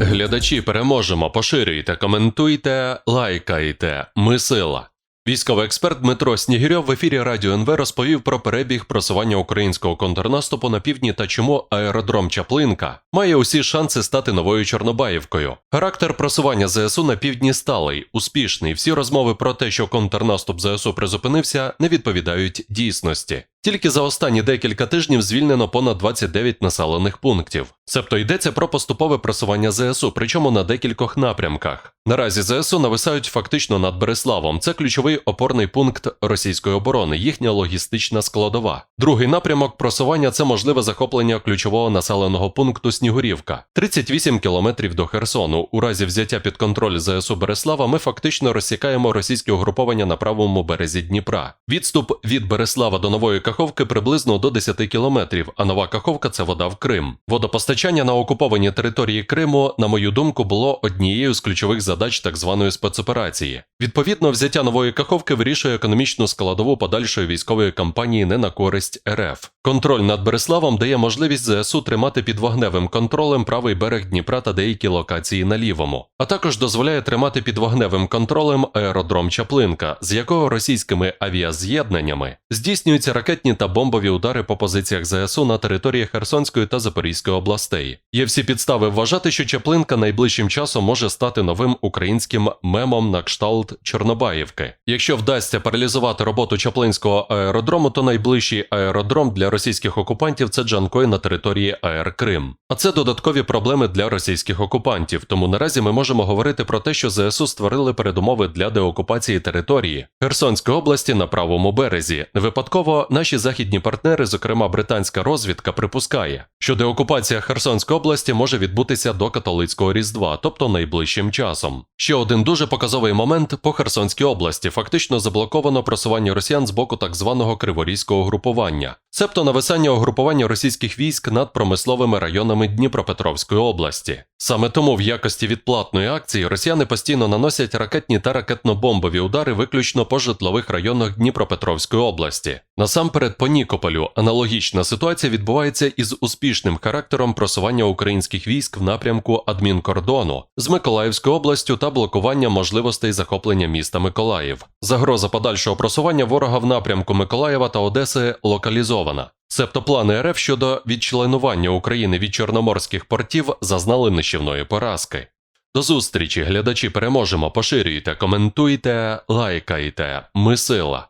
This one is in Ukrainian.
глядачі, переможемо. Поширюйте, коментуйте, лайкайте. Ми сила. Військовий експерт Дмитро Снігирьов в ефірі Радіо НВ розповів про перебіг просування українського контрнаступу на півдні та чому аеродром Чаплинка має усі шанси стати новою Чорнобаївкою. Характер просування ЗСУ на півдні сталий, успішний. Всі розмови про те, що контрнаступ ЗСУ призупинився, не відповідають дійсності. Тільки за останні декілька тижнів звільнено понад 29 населених пунктів. Себто йдеться про поступове просування ЗСУ, причому на декількох напрямках. Наразі ЗСУ нависають фактично над Береславом. Це ключовий опорний пункт російської оборони, їхня логістична складова. Другий напрямок просування це можливе захоплення ключового населеного пункту Снігурівка, 38 кілометрів до Херсону. У разі взяття під контроль ЗСУ Береслава ми фактично розсікаємо російське угруповання на правому березі Дніпра. Відступ від Береслава до нової Каховки приблизно до 10 кілометрів, а нова Каховка це вода в Крим. Водопостачання на окупованій території Криму, на мою думку, було однією з ключових задач так званої спецоперації. Відповідно, взяття нової Каховки вирішує економічну складову подальшої військової кампанії не на користь РФ. Контроль над Береславом дає можливість ЗСУ тримати під вогневим контролем правий берег Дніпра та деякі локації на лівому, а також дозволяє тримати під вогневим контролем аеродром Чаплинка, з якого російськими авіаз'єднаннями здійснюються ракетні та бомбові удари по позиціях ЗСУ на території Херсонської та Запорізької областей. Є всі підстави вважати, що Чаплинка найближчим часом може стати новим українським мемом на кшталт Чорнобаївки. Якщо вдасться паралізувати роботу Чаплинського аеродрому, то найближчий аеродром для російських окупантів це Джанкой на території АЕР Крим. А це додаткові проблеми для російських окупантів. Тому наразі ми можемо говорити про те, що ЗСУ створили передумови для деокупації території Херсонської області на правому березі. Випадково наші західні партнери, зокрема британська розвідка, припускає, що деокупація Херсонської області може відбутися до католицького різдва, тобто найближчим часом. Ще один дуже показовий момент по Херсонській області фактично заблоковано просування росіян з боку так званого криворізького групування, себто нависання угрупування російських військ над промисловими районами Дніпропетровської області. Саме тому в якості відплатної акції росіяни постійно наносять ракетні та ракетно-бомбові удари виключно по житлових районах Дніпропетровської області. Насамперед, по Нікополю аналогічна ситуація відбувається із успішним характером просування українських військ в напрямку адмінкордону з Миколаївською областю та блокування можливостей захоплення міста Миколаїв. Загроза подальшого просування ворога в напрямку Миколаєва та Одеси локалізована. Себто плани РФ щодо відчленування України від чорноморських портів зазнали нищівної поразки. До зустрічі, глядачі, переможемо, поширюйте, коментуйте, лайкайте. Ми сила.